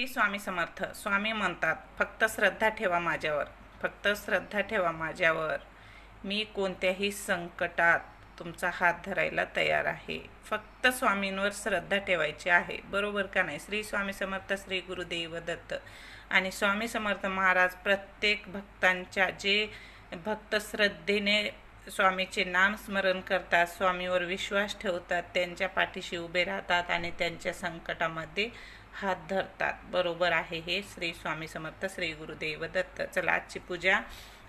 श्री स्वामी समर्थ स्वामी म्हणतात फक्त श्रद्धा ठेवा माझ्यावर फक्त श्रद्धा ठेवा माझ्यावर. मी कोणत्याही संकटात तुमचा हात धरायला तयार आहे. फक्त स्वामींवर श्रद्धा ठेवायची आहे. बरोबर का नाही? श्री स्वामी समर्थ श्री गुरुदेव दत्त आणि स्वामी समर्थ महाराज प्रत्येक भक्तांच्या जे भक्त श्रद्धेने स्वामीचे नाम स्मरण करतात स्वामीवर विश्वास ठेवतात त्यांच्या पाठीशी उभे राहतात आणि त्यांच्या संकटामध्ये हात धरतात. बरोबर आहे हे. श्री स्वामी समर्थ श्री गुरुदेव दत्त. चला आजची पूजा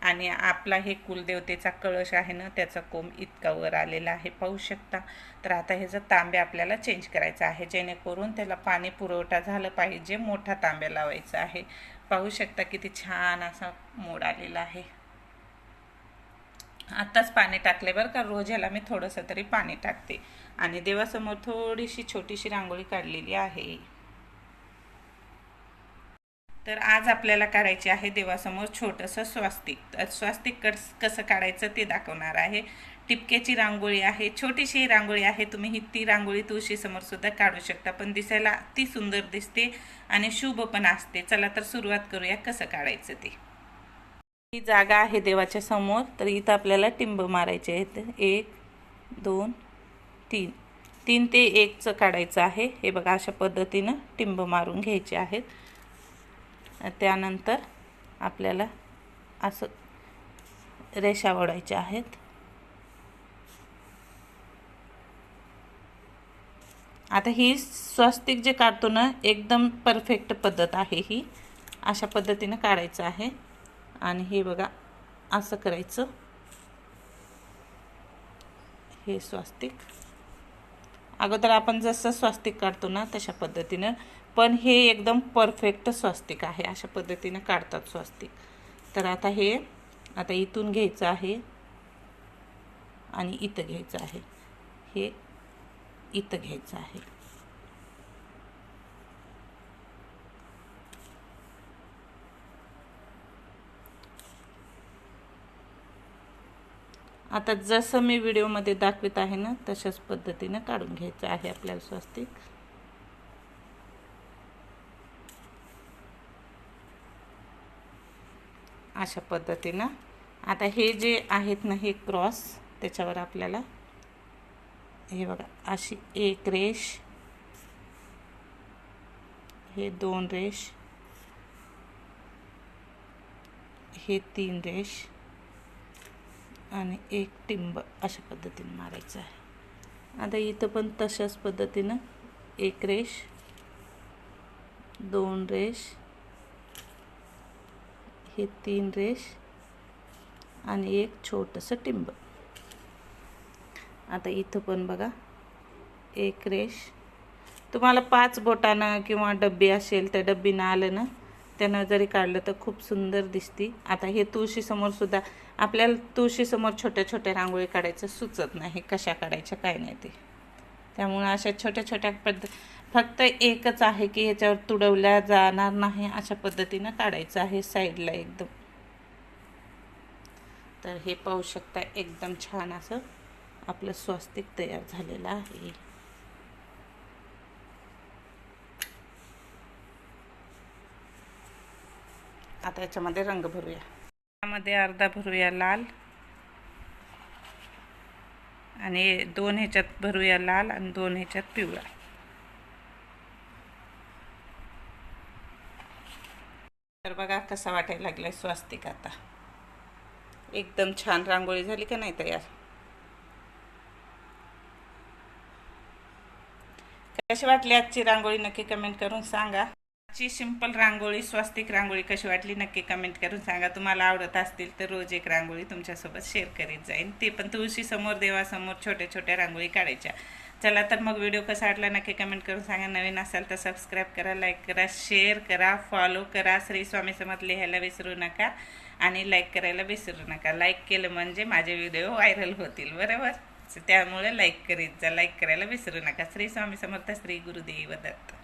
आणि आपला हे कुलदेवतेचा कळश आहे ना त्याचा कोंब इतका वर आलेला आहे. पाहू शकता. तर आता ह्याचा तांबे आपल्याला चेंज करायचा आहे. जेणेकरून त्याला पाणी पुरवठा झालं पाहिजे. मोठा तांब्या लावायचा आहे. पाहू शकता किती छान असा मोड आलेला आहे. आत्ताच पाणी टाकले बरं का. रोज ह्याला मी थोडंसं तरी पाणी टाकते. आणि देवासमोर थोडीशी छोटीशी रांगोळी काढलेली आहे. तर आज आपल्याला काढायचे आहे देवासमोर छोटंसं स्वास्तिक. तर स्वास्तिक कस कसं काढायचं ते दाखवणार आहे. टिपक्याची रांगोळी आहे. छोटीशी रांगोळी आहे. तुम्ही ही ती रांगोळी तुळशीसमोर सुद्धा काढू शकता. पण दिसायला ती सुंदर दिसते आणि शुभ पण असते. चला तर सुरुवात करूया कसं काढायचं ते. ही जागा आहे देवाच्या समोर. तर इथं आपल्याला टिंब मारायचे आहेत. एक दोन तीन. तीन ते एकचं काढायचं आहे. हे बघा अशा पद्धतीनं टिंब मारून घ्यायचे आहेत. त्यानंतर आपल्याला असं रेषा ओढायच्या आहेत. आता ही स्वस्तिक जे काढतो ना एकदम परफेक्ट पद्धत आहे ही. अशा पद्धतीनं काढायचं आहे. आणि हे बघा असं करायचं. हे स्वास्तिक. अगोदर आपण जसं स्वास्तिक काढतो ना तशा पद्धतीनं. पण हे एकदम परफेक्ट स्वास्तिक आहे अशा पद्धतीनं काढतात स्वास्तिक. तर आता हे आता इथून घ्यायचं आहे. आणि इथं घ्यायचं आहे. हे इथं घ्यायचं आहे. आता जसं मी व्हिडिओमध्ये दाखवित आहे ना तशाच पद्धतीनं काढून घ्यायचं आहे आपल्याला स्वस्तिक. अशा पद्धतीनं. आता हे जे आहेत ना हे क्रॉस त्याच्यावर आपल्याला हे बघा अशी एक रेष हे दोन रेष हे तीन रेष आणि एक टिंब अशा पद्धतीने मारायचं आहे. आता इथं पण तशाच पद्धतीनं एक रेश दोन रेष हे तीन रेष आणि एक छोटंसं टिंब. आता इथं पण बघा एक रेश तुम्हाला पाच बोटानं किंवा डब्बी असेल तर डब्बीनं आलं ना त्यानं जरी काढलं तर खूप सुंदर दिसती. आता हे तुळशीसमोर सुद्धा आपल्याला तुळशीसमोर छोट्या छोट्या रांगोळी काढायचं सुचत नाही कशा काढायच्या काय नाही ते. त्यामुळं अशा छोट्या छोट्या पद्ध फक्त एकच आहे की ह्याच्यावर तुडवल्या जाणार नाही अशा पद्धतीनं काढायचं आहे साईडला एकदम. तर हे पाहू शकता एकदम छान असं आपलं स्वास्तिक तयार झालेलं आहे. आता याच्यामध्ये रंग भरूया. यामध्ये अर्धा भरूया लाल. आणि दोन ह्याच्यात भरूया लाल आणि दोन ह्याच्यात पिवळा. तर बघा कसा वाटायला लागलाय स्वास्तिक आता. एकदम छान रांगोळी झाली का नाही तयार? कशी वाटली आजची रांगोळी नक्की कमेंट करून सांगा. ची सिंपल रांगोळी स्वस्तिक रांगोळी कशी वाटली नक्की कमेंट करून सांगा. तुम्हाला आवडत असतील तर रोज एक रांगोळी तुमच्यासोबत शेअर करीत जाईन. ते पण तुळशीसमोर देवासमोर छोट्या छोट्या रांगोळी काढायच्या. चला तर मग व्हिडिओ कसा वाटला नक्की कमेंट करून सांगा. नवीन असाल तर सबस्क्राईब करा लाईक करा शेअर करा फॉलो करा. श्री स्वामी समत लिहायला विसरू नका आणि लाईक करायला विसरू नका. लाईक केलं म्हणजे माझे व्हिडिओ व्हायरल होतील बरोबर? त्यामुळे लाईक करीत जा लाईक करायला विसरू नका. श्री स्वामी समर्थ श्री गुरुदेव दत्त.